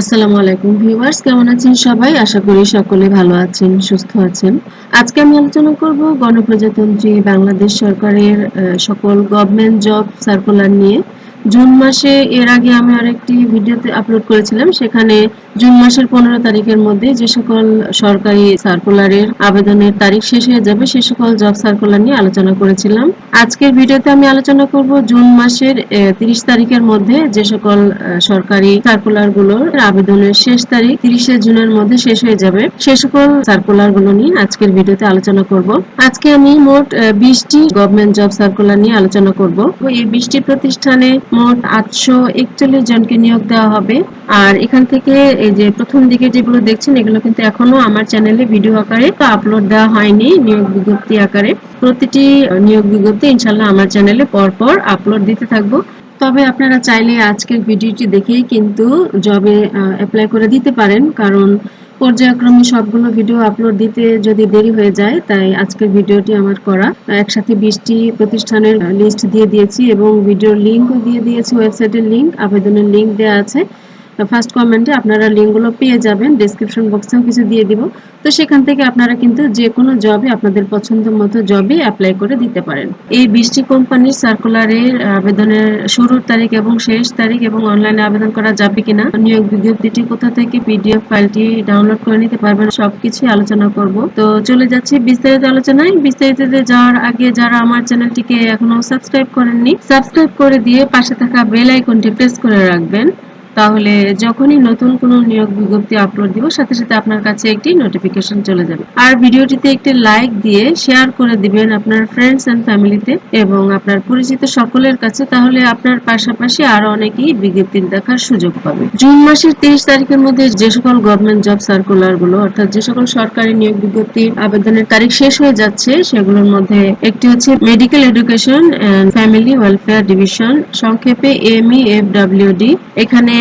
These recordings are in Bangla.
আসসালামু আলাইকুম ভিউয়ার্স, কেমন আছেন সবাই? আশা করি সকলে ভালো আছেন, সুস্থ আছেন। আজকে আমি আলোচনা করব গণপ্রজাতন্ত্রী বাংলাদেশ সরকারের সকল গভর্নমেন্ট জব সার্কুলার নিয়ে। জুন মাসে, এর আগে আমি আরেকটি ভিডিওতে আপলোড করেছিলাম। সেখানে জুন মাসের পনেরো তারিখের মধ্যে যে সকল সরকারি সার্কুলারের আবেদনের তারিখ শেষ হয়ে যাবে, সে সকল জব সার্কুলার নিয়ে আলোচনা করেছিলাম। আজকের ভিডিওতে আমি আলোচনা করব জুন মাসের তিরিশ তারিখের মধ্যে যে সকল সরকারি সার্কুলারগুলোর আবেদনের শেষ তারিখ তিরিশে জুনের মধ্যে শেষ হয়ে যাবে। সে সকল সার্কুলারগুলো নিয়ে আজকের ভিডিওতে আলোচনা করব। আজকে আমি মোট বিশটি গভর্নমেন্ট জব সার্কুলার নিয়ে আলোচনা করব। এই বিশটি প্রতিষ্ঠানে মোট আটশো একচল্লিশ জনকে নিয়োগ দেওয়া হবে। আর এখান থেকে এই যে প্রথম দিকে যেগুলো দেখছেন, এগুলো কিন্তু এখনও আমার চ্যানেলে ভিডিও আকারে আপলোড দেওয়া হয়নি নিয়োগ বিজ্ঞপ্তি আকারে। প্রতিটি নিয়োগ বিজ্ঞপ্তি ইনশাল্লাহ আমার চ্যানেলে পরপর আপলোড দিতে থাকব। তবে আপনারা চাইলে আজকের ভিডিওটি দেখেই কিন্তু জবে অ্যাপ্লাই করে দিতে পারেন। কারণ পর্যায়ক্রমে সবগুলো ভিডিও আপলোড দিতে যদি দেরি হয়ে যায়, তাই আজকের ভিডিওটি আমার করা। একসাথে বিশটি প্রতিষ্ঠানের লিস্ট দিয়ে দিয়েছি এবং ভিডিওর লিঙ্কও দিয়ে দিয়েছি ওয়েবসাইটের লিঙ্ক আবেদনের লিঙ্ক দেওয়া আছে। ফার্স্ট কমেন্টে আপনারা লিঙ্কগুলো পেয়ে যাবেন ডেসক্রিপশন বক্সেও কিছু দিয়ে দিব। তো সেখান থেকে আপনারা কিন্তু যে কোনো জবে আপনাদের পছন্দ মতো জবে অ্যাপ্লাই করে দিতে পারেন। এই বৃষ্টি কোম্পানির সার্কুলারের আবেদনের শুরুর তারিখ এবং শেষ তারিখ এবং অনলাইনে আবেদন করা যাবে কিনা, নিয়োগ বিজ্ঞপ্তিটি কোথা থেকে পিডিএফ ফাইলটি ডাউনলোড করে নিতে পারবেন সবকিছু আলোচনা করব। তো চলে যাচ্ছি বিস্তারিত আলোচনায়। বিস্তারিততে যাওয়ার আগে যারা আমার চ্যানেলটিকে এখনও সাবস্ক্রাইব করেননি সাবস্ক্রাইব করে দিয়ে পাশে থাকা বেল আইকনটি প্রেস করে রাখবেন। তাহলে যখনই নতুন কোনো নিয়োগ বিজ্ঞপ্তি আপলোড দিব, সাথে সাথে আপনার কাছে একটি নোটিফিকেশন চলে যাবে। আর ভিডিওটিতে একটি লাইক দিয়ে শেয়ার করে দিবেন আপনার ফ্রেন্ডস এন্ড ফ্যামিলিতে এবং আপনার পরিচিত সকলের কাছে, তাহলে আপনার পাশাপাশি আরও অনেকেই বিজ্ঞপ্তি দেখার সুযোগ পাবে। জুন মাসের তেইশ তারিখের মধ্যে যে সকল গভর্নমেন্ট জব সার্কুলারগুলো, অর্থাৎ যে সকল সরকারি নিয়োগ বিজ্ঞপ্তি আবেদনের তারিখ শেষ হয়ে যাচ্ছে, সেগুলোর মধ্যে একটি হচ্ছে medical education and family welfare division সংক্ষেপে এমই এফ ডাব্লিউডি এখানে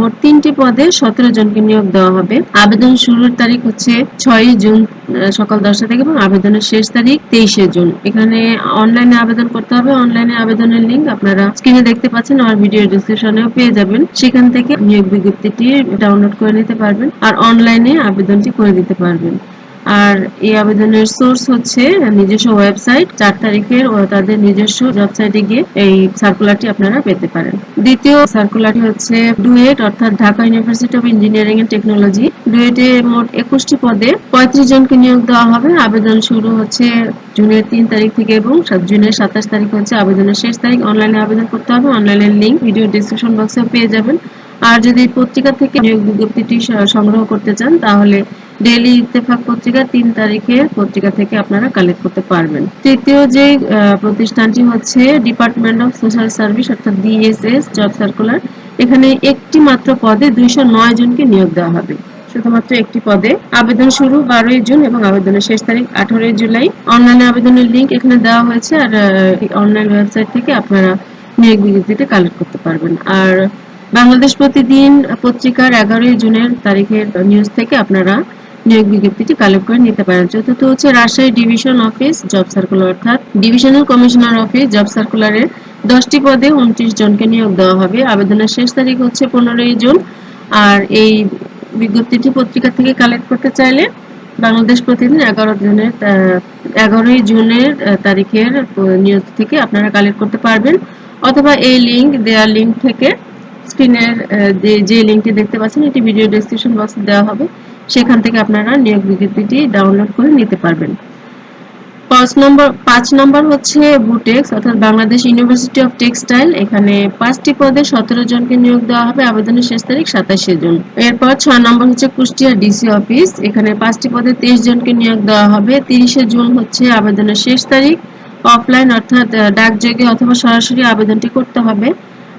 মোট তিনটি পদে সতেরো জনকে নিয়োগ দেওয়া হবে। আবেদন শুরুর তারিখ হচ্ছে ছয়ই জুন সকাল দশটা থেকে এবং আবেদনের শেষ তারিখ তেইশে জুন। এখানে অনলাইনে আবেদন করতে হবে। অনলাইনে আবেদনের লিঙ্ক আপনারা স্ক্রিনে দেখতে পাচ্ছেন, আমার ভিডিও ডিসক্রিপশনেও পেয়ে যাবেন। সেখান থেকে নিয়োগ বিজ্ঞপ্তিটি ডাউনলোড করে নিতে পারবেন আর অনলাইনে আবেদনটি করে দিতে পারবেন। আর এই আবেদনের সোর্স হচ্ছে নিজস্ব ওয়েবসাইট চার তারিখের তাদের নিজস্ব ওয়েবসাইটে গিয়ে এই সার্কুলারটি আপনারা পেতে পারেন। দ্বিতীয় সার্কুলারটি হচ্ছে ডুয়েট অর্থাৎ Dhaka university of engineering and technology ডুয়েটে মোট একুশটি পদে পঁয়ত্রিশ জনকে নিয়োগ দেওয়া হবে। আবেদন শুরু হচ্ছে জুনের তিন তারিখ থেকে এবং জুনের সাতাশ তারিখ হচ্ছে আবেদনের শেষ তারিখ। অনলাইনে আবেদন করতে হবে। অনলাইনের লিঙ্ক ভিডিও ডিসক্রিপশন বক্সে পেয়ে যাবেন। আর যদি পত্রিকা থেকে নিয়োগ বিজ্ঞপ্তিটি সংগ্রহ করতে চান, তাহলে ডেইলি ইত্তেফাক পত্রিকা তিন তারিখের পত্রিকা থেকে আপনারা কালেক্ট করতে পারবেন। তৃতীয় যে প্রতিষ্ঠানটি হচ্ছে ডিপার্টমেন্ট অফ সোশ্যাল সার্ভিস অর্থাৎ ডিএসএস জব সার্কুলার এখানে একটি মাত্র পদে দুইশো নয় জনকে নিয়োগ দেওয়া হবে। শুধুমাত্র একটি পদে। আবেদন শুরু বারোই জুন এবং আবেদনের শেষ তারিখ আঠারোই জুলাই। অনলাইনে আবেদনের লিঙ্ক এখানে দেওয়া হয়েছে আর অনলাইন ওয়েবসাইট থেকে আপনারা নিয়োগ বিজ্ঞপ্তিটা কালেক্ট করতে পারবেন। আর বাংলাদেশ প্রতিদিন পত্রিকার এগারোই জুনের তারিখের নিউজ থেকে আপনারা নিয়োগ বিজ্ঞপ্তিটি কালেক্ট করে নিতে পারেন। চতুর্থ হচ্ছে Rajshahi division office, job circular অর্থাৎ ডিভিশনাল কমিশনার অফিস, জব সার্কুলারের দশটি পদে উনত্রিশ জনকে নিয়োগ দেওয়া হবে। আবেদনের শেষ তারিখ হচ্ছে পনেরোই জুন। আর এই বিজ্ঞপ্তিটি পত্রিকা থেকে কালেক্ট করতে চাইলে বাংলাদেশ প্রতিদিন এগারো জনের এগারোই জুনের তারিখের নিউজ থেকে আপনারা কালেক্ট করতে পারবেন। অথবা এই লিঙ্ক, দেওয়ার লিঙ্ক থেকে স্ক্রিনের যে লিঙ্কটি দেখতে পাচ্ছেন, এটি ভিডিও ডেসক্রিপশন বক্সে দেওয়া হবে। সেখান থেকে আপনারা নিয়োগ বিজ্ঞপ্তিটি ডাউনলোড করে নিতে পারবেন। পাঁচ নম্বর পাঁচ নম্বর হচ্ছে বুটেক্স অর্থাৎ বাংলাদেশ ইউনিভার্সিটি অফ টেক্সটাইল এখানে পাঁচটি পদে সতেরো জনকে নিয়োগ দেওয়া হবে, আবেদনের শেষ তারিখ সাতাশে জুন। এরপর ছয় নম্বর হচ্ছে কুষ্টিয়া ডিসি অফিস এখানে পাঁচটি পদে তেইশ জনকে নিয়োগ দেওয়া হবে, তিরিশে জুন হচ্ছে আবেদনের শেষ তারিখ। অফলাইন অর্থাৎ ডাকযোগে অথবা সরাসরি আবেদনটি করতে হবে।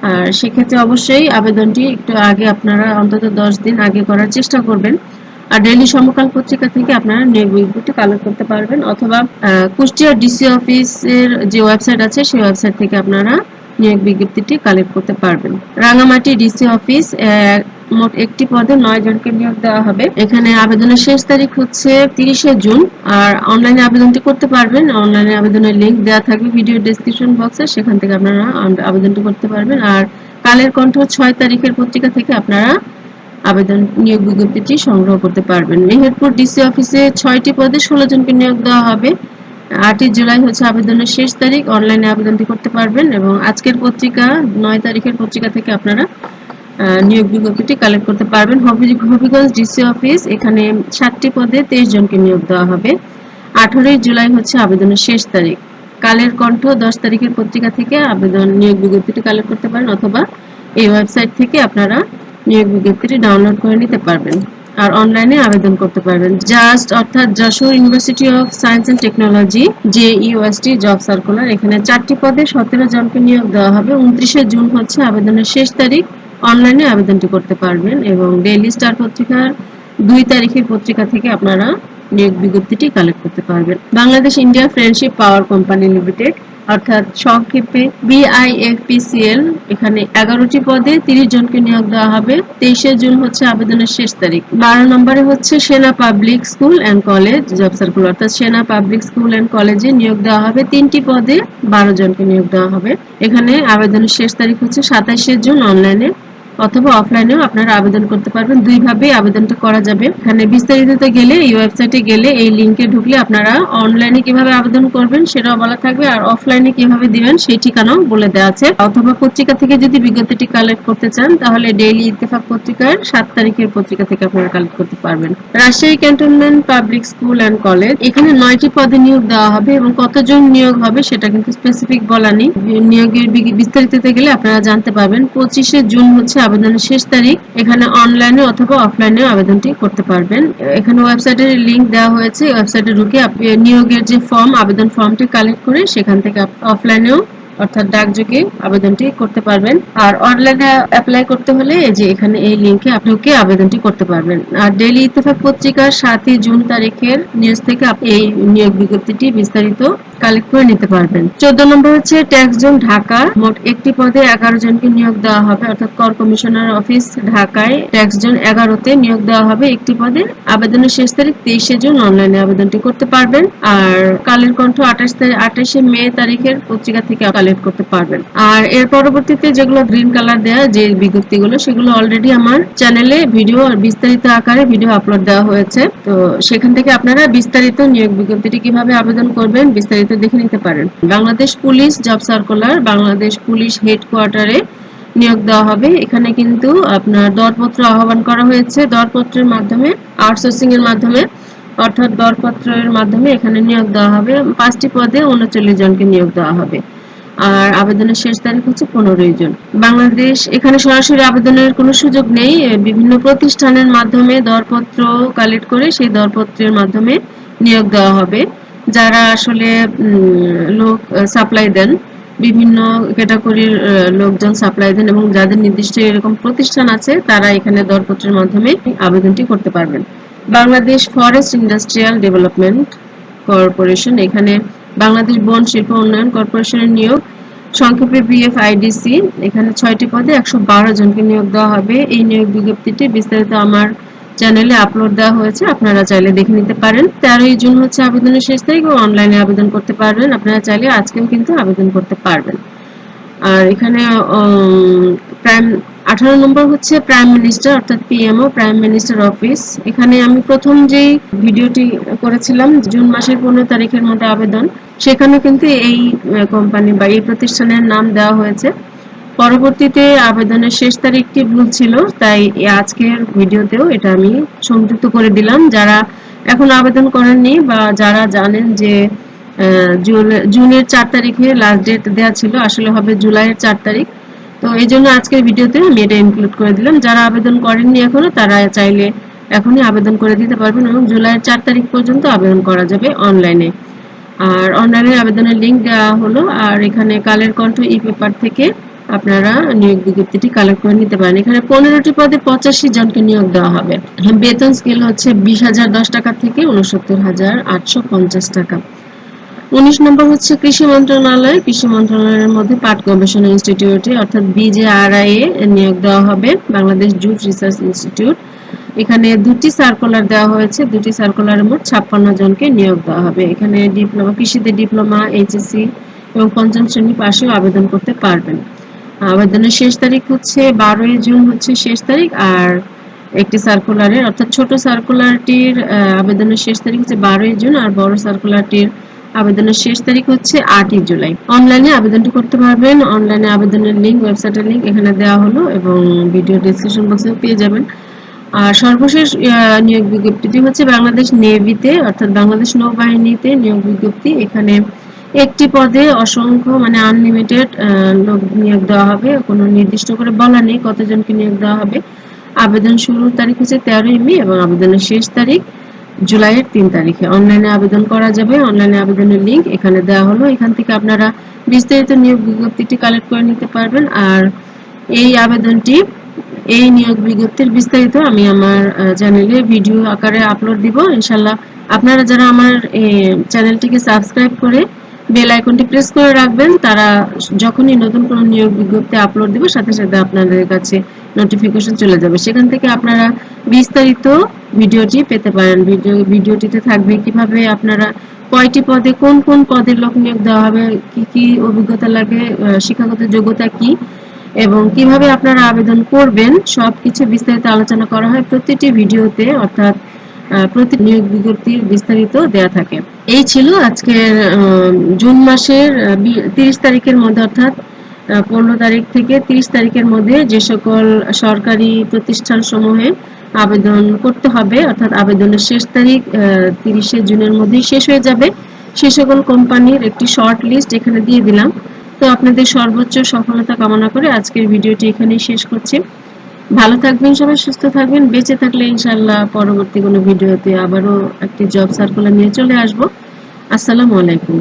আর সেক্ষেত্রে অবশ্যই আবেদনটি একটু আগে আপনারা অন্তত দশ দিন আগে করার চেষ্টা করবেন। আর ডেইলি সমকাল পত্রিকা থেকে আপনারা নিয়োগ বিজ্ঞপ্তি কালেক্ট করতে পারবেন অথবা কুষ্টিয়া ডিসি অফিসের যে ওয়েবসাইট আছে সেই ওয়েবসাইট থেকে আপনারা নিয়োগ বিজ্ঞপ্তিটি কালেক্ট করতে পারবেন। রাঙামাটি ডিসি অফিস মোট একটি পদে নয় জনকে নিয়োগ দেওয়া হবে। এখানে আবেদনের শেষ তারিখ হচ্ছে তিরিশে জুন। আর অনলাইনে আবেদনটি করতে পারবেন। অনলাইনে আবেদনের লিঙ্ক দেওয়া থাকবে ভিডিও ডেসক্রিপশন বক্সে। সেখান থেকে আপনারা আবেদনটি করতে পারবেন। আর কালের কণ্ঠ ছয় তারিখের পত্রিকা থেকে আপনারা আবেদন নিয়োগ বিজ্ঞপ্তিটি সংগ্রহ করতে পারবেন। মেহেরপুর ডিসি অফিসে ছয়টি পদে ষোলো জনকে নিয়োগ দেওয়া হবে। আটই জুলাই হচ্ছে আবেদনের শেষ তারিখ। অনলাইনে আবেদনটি করতে পারবেন এবং আজকের পত্রিকা, নয় তারিখের পত্রিকা থেকে আপনারা নিয়োগ বিজ্ঞপ্তিটি কালেক্ট করতে পারবেন। হবিগঞ্জ ডিসি অফিস এখানে সাতটি পদে তেইশ জনকে নিয়োগ দেওয়া হবে। আঠারোই জুলাই হচ্ছে আবেদনের শেষ তারিখ। কালের কণ্ঠ দশ তারিখের পত্রিকা থেকে আবেদন নিয়োগ বিজ্ঞপ্তিটি কালেক্ট করতে পারেন অথবা এই ওয়েবসাইট থেকে আপনারা নিয়োগ বিজ্ঞপ্তিটি ডাউনলোড করে নিতে পারবেন আর অনলাইনে আবেদন করতে পারবেন। জাস্ট অর্থাৎ Jashore university of science and technology J U S T job circular এখানে চারটি পদে সতেরো জনকে নিয়োগ দেওয়া হবে। উনত্রিশে জুন হচ্ছে আবেদনের শেষ তারিখ। অনলাইনে আবেদনটি করতে পারবেন এবং ডেইলি স্টার পত্রিকার দুই তারিখের পত্রিকা থেকে আপনারা নিয়োগ বিজ্ঞপ্তিটি কালেক্ট করতে পারবেন। Bangladesh India friendship power company limited অর্থাৎ সংক্ষেপে B I F P C L এখানে এগারোটি পদে তিরিশ জনকে নিয়োগ দেওয়া হবে। তেইশে জুন হচ্ছে আবেদনের শেষ তারিখ। বারো নম্বরে হচ্ছে Sena public school and college, job circular অর্থাৎ সেনা পাবলিক স্কুল অ্যান্ড কলেজে নিয়োগ দেওয়া হবে। তিনটি পদে বারো জনকে নিয়োগ দেওয়া হবে। এখানে আবেদনের শেষ তারিখ হচ্ছে সাতাইশে জুন অনলাইনে। অথবা অফলাইনেও আপনারা আবেদন করতে পারবেন। দুইভাবেই আবেদনটা করা যাবে। এখানে বিস্তারিততে গেলে, এই ওয়েবসাইটে গেলে এই লিংকে ঢুকলে আপনারা অনলাইনে কীভাবে আবেদন করবেন সেটাও বলা থাকবে আর অফলাইনে কীভাবে দিবেন সেই ঠিকানাও বলে দেওয়া আছে। অথবা পত্রিকা থেকে যদি বিজ্ঞপ্তিটি কালেক্ট করতে চান, তাহলে ডেইলি ইত্তেফাক পত্রিকার সাত তারিখের পত্রিকা থেকে আপনারা কালেক্ট করতে পারবেন। Rajshahi cantonment public school and college এখানে নয়টি পদে নিয়োগ দেওয়া হবে এবং কতজন নিয়োগ হবে সেটা কিন্তু স্পেসিফিক বলা নেই। নিয়োগের বিস্তারিততে গেলে আপনারা জানতে পারবেন। পঁচিশে জুন হচ্ছে আবেদনের শেষ তারিখ, এখানে অনলাইনে অথবা অফলাইনে আবেদনটি করতে পারবেন। এখানে ওয়েবসাইটের লিংক দেওয়া হয়েছে ওয়েবসাইটে ঢুকে নিয়োগের যে ফর্ম আবেদন ফর্মটি কালেক্ট করে সেখান থেকে অফলাইনেও অর্থাৎ ডাকযোগে আবেদনটি করতে পারবেন। আর অনলাইনে অ্যাপ্লাই করতে হলে যে এখানে এই লিংকে আপনাকে আবেদনটি করতে পারবেন। আর ডেইলি ইত্তেফাক পত্রিকার সাতই জুন তারিখের নিউজ থেকে এই নিয়োগ বিজ্ঞপ্তিটি বিস্তারিত কালেক্ট করে নিতে পারবেন। চোদ্দ নম্বর হচ্ছে ট্যাক্স জোন ঢাকা। মোট একটি পদে এগারো জনকে নিয়োগ দেওয়া হবে, অর্থাৎ কর কমিশনার অফিস ঢাকায় ট্যাক্স জোন এগারোতে নিয়োগ দেওয়া হবে একটি পদে। আবেদনের শেষ তারিখ তেইশে জুন অনলাইনে আবেদনটি করতে পারবেন। আর কালের কণ্ঠ আঠাশ তারিখ, আঠাশে মে তারিখের পত্রিকা থেকে কালেক্ট করতে পারবেন। আর এর পরবর্তীতে যেগুলো গ্রিন কালার দেওয়া যে বিজ্ঞপ্তিগুলো, সেগুলো অলরেডি আমার চ্যানেলে ভিডিও বিস্তারিত আকারে ভিডিও আপলোড দেওয়া হয়েছে। তো সেখান থেকে আপনারা বিস্তারিত নিয়োগ বিজ্ঞপ্তিটি কীভাবে আবেদন করবেন, বিস্তারিত দেখে নিতে পারেন। Bangladesh police job circular, Bangladesh police হেডকোয়ার্টারে নিয়োগ দেওয়া হবে। এখানে কিন্তু আপনার দরপত্র আহ্বান করা হয়েছে। দরপত্রের মাধ্যমে আউটসোর্সিং এর মাধ্যমে, অর্থাৎ দরপত্রের মাধ্যমে এখানে নিয়োগ দেওয়া হবে। পাঁচটি পদে উনচল্লিশ জনকে নিয়োগ দেওয়া হবে। আর আবেদনের শেষ তারিখ হচ্ছে পনেরোই জুন। বাংলাদেশ, এখানে সরাসরি আবেদনের কোনো সুযোগ নেই। বিভিন্ন প্রতিষ্ঠানের মাধ্যমে দরপত্র কালেক্ট করে সেই দরপত্রের মাধ্যমে নিয়োগ দেওয়া হবে। যারা আসলে লোক সাপ্লাই দেন, বিভিন্ন ক্যাটাগরির লোকজন সাপ্লাই দেন এবং যাদের নির্দিষ্ট এরকম প্রতিষ্ঠান আছে, তারা এখানে দরপত্রের মাধ্যমে আবেদনটি করতে পারবেন। Bangladesh forest industrial development corporation এখানে বাংলাদেশ বন শিল্প উন্নয়ন কর্পোরেশনের নিয়োগ, সংক্ষেপে বিএফআইডিসি এখানে ছয়টি পদে একশো বারো জনকে নিয়োগ দেওয়া হবে। এই নিয়োগ বিজ্ঞপ্তিটি বিস্তারিত আমার চ্যানেলে আপলোড দেওয়া হয়েছে, আপনারা চাইলে দেখে নিতে পারেন। তেরোই জুন হচ্ছে আবেদনের শেষ তারিখ ও অনলাইনে আবেদন করতে পারবেন। আপনারা চাইলে আজকেও কিন্তু আবেদন করতে পারবেন। আর এখানে প্রাইম, আঠারো নম্বর হচ্ছে প্রাইম মিনিস্টার, অর্থাৎ পিএমও প্রাইম মিনিস্টার অফিস। এখানে আমি প্রথম যেই ভিডিওটি করেছিলাম, জুন মাসের পনেরো তারিখের মধ্যে আবেদন সেখানে কিন্তু এই কোম্পানি বা এই প্রতিষ্ঠানের নাম দেওয়া হয়েছে। পরবর্তীতে আবেদনের শেষ তারিখটি ভুল ছিল, তাই আজকের ভিডিওতেও এটা আমি সংযুক্ত করে দিলাম। যারা এখন আবেদন করেননি বা যারা জানেন যে জুনের চার তারিখে লাস্ট ডেট দেওয়া ছিল, আসলে হবে জুলাইয়ের চার তারিখ। তো এই জন্য আজকের ভিডিওতে আমি এটা ইনক্লুড করে দিলাম। যারা আবেদন করেননি এখনও, তারা চাইলে এখনই আবেদন করে দিতে পারবেন এবং জুলাইয়ের চার তারিখ পর্যন্ত আবেদন করা যাবে অনলাইনে আর অনলাইনে আবেদনের লিঙ্ক দেওয়া হলো। আর এখানে কালের কণ্ঠ ই পেপার থেকে আপনারা নিয়োগ বিজ্ঞপ্তিটি কালেক্ট করে নিতে পারেন। এখানে পনেরোটি পদে পঁচাশি জনকে নিয়োগ দেওয়া হবে। বেতন স্কেল হচ্ছে বিশ হাজার দশ টাকা থেকে উনসত্তর হাজার আটশো পঞ্চাশ টাকা। উনিশ নম্বর হচ্ছে কৃষি মন্ত্রণালয়। কৃষি মন্ত্রণালয়ের মধ্যে পাট গবেষণা ইনস্টিটিউটে অর্থাৎ বিজেআরআই এ নিয়োগ দেওয়া হবে, বাংলাদেশ জুট রিসার্চ ইনস্টিটিউট এখানে দুটি সার্কুলার দেওয়া হয়েছে, দুটি সার্কুলারের মোট ছাপ্পান্ন জনকে নিয়োগ দেওয়া হবে। এখানে ডিপ্লোমা কৃষিতে ডিপ্লোমা এইচএসসি এবং পঞ্চম শ্রেণি পাশেও আবেদন করতে পারবেন। আবেদনের শেষ তারিখ হচ্ছে বারোই জুন হচ্ছে শেষ তারিখ, আর একটি সার্কুলারের অর্থাৎ ছোট সার্কুলারটির আবেদনের শেষ তারিখ হচ্ছে বারোই জুন, আর বড় সার্কুলারটির আবেদনের শেষ তারিখ হচ্ছে আটই জুলাই। অনলাইনে আবেদনটি করতে পারবেন। অনলাইনে আবেদনের লিঙ্ক ওয়েবসাইটের লিঙ্ক এখানে দেওয়া হলো এবং ভিডিও ডিসক্রিপশন বক্সেও পেয়ে যাবেন। আর সর্বশেষ নিয়োগ বিজ্ঞপ্তিটি হচ্ছে বাংলাদেশ নেভিতে অর্থাৎ বাংলাদেশ নৌবাহিনীতে নিয়োগ বিজ্ঞপ্তি। এখানে একটি পদে অসংখ্য মানে আনলিমিটেড লোক নিয়োগ দেওয়া হবে। কোনো নির্দিষ্ট করে বলা নেই কতজনকে নিয়োগ দেওয়া হবে। আবেদন শুরুর তারিখ হচ্ছে তেরোই মে এবং আবেদনের শেষ তারিখ জুলাইয়ের তিন তারিখে। অনলাইনে আবেদন করা যাবে। অনলাইনে আবেদনের লিঙ্ক এখানে দেওয়া হলো। এখান থেকে আপনারা বিস্তারিত নিয়োগ বিজ্ঞপ্তিটি কালেক্ট করে নিতে পারবেন। আর এই আবেদনটি, এই নিয়োগ বিজ্ঞপ্তির বিস্তারিত আমি আমার চ্যানেলে ভিডিও আকারে আপলোড দিব। ইনশাল্লাহ আপনারা যারা আমার চ্যানেলটিকে সাবস্ক্রাইব করে বেল আইকনটি প্রেস করে রাখবেন। তারা যখনই নতুন কোনো নিয়োগ বিজ্ঞপ্তি আপলোড দিব, সাথে সাথে আপনাদের কাছে নোটিফিকেশন চলে যাবে। সেখান থেকে আপনারা বিস্তারিত ভিডিওটি পেতে পারেন। ভিডিও, ভিডিওটিতে থাকবে কীভাবে আপনারা কয়টি পদে, কোন কোন পদের লোক নিয়োগ দেওয়া হবে, কি কি অভিজ্ঞতা লাগে শিক্ষাগত যোগ্যতা কি, এবং কীভাবে আপনারা আবেদন করবেন, সবকিছু বিস্তারিত আলোচনা করা হয় প্রতিটি ভিডিওতে। অর্থাৎ প্রতি নিয়োগ বিজ্ঞপ্তির বিস্তারিত দেয়া থাকে। এই ছিল আজকের জুন মাসের তিরিশ তারিখের মধ্যে অর্থাৎ পনেরো তারিখ থেকে তিরিশ তারিখের মধ্যে যে সকল সরকারি প্রতিষ্ঠান সমূহে আবেদন করতে হবে, অর্থাৎ আবেদনের শেষ তারিখ তিরিশে জুনের মধ্যেই শেষ হয়ে যাবে। সে সকল কোম্পানির একটি শর্ট লিস্ট এখানে দিয়ে দিলাম। তো আপনাদের সর্বোচ্চ সফলতা কামনা করে আজকের ভিডিওটি এখানেই শেষ করছি। ভালো থাকবেন সবাই, সুস্থ থাকবেন। বেঁচে থাকলে ইনশাল্লাহ পরবর্তী কোনো ভিডিওতে আবারও একটি জব সার্কুলার নিয়ে চলে আসব। আসসালামু আলাইকুম।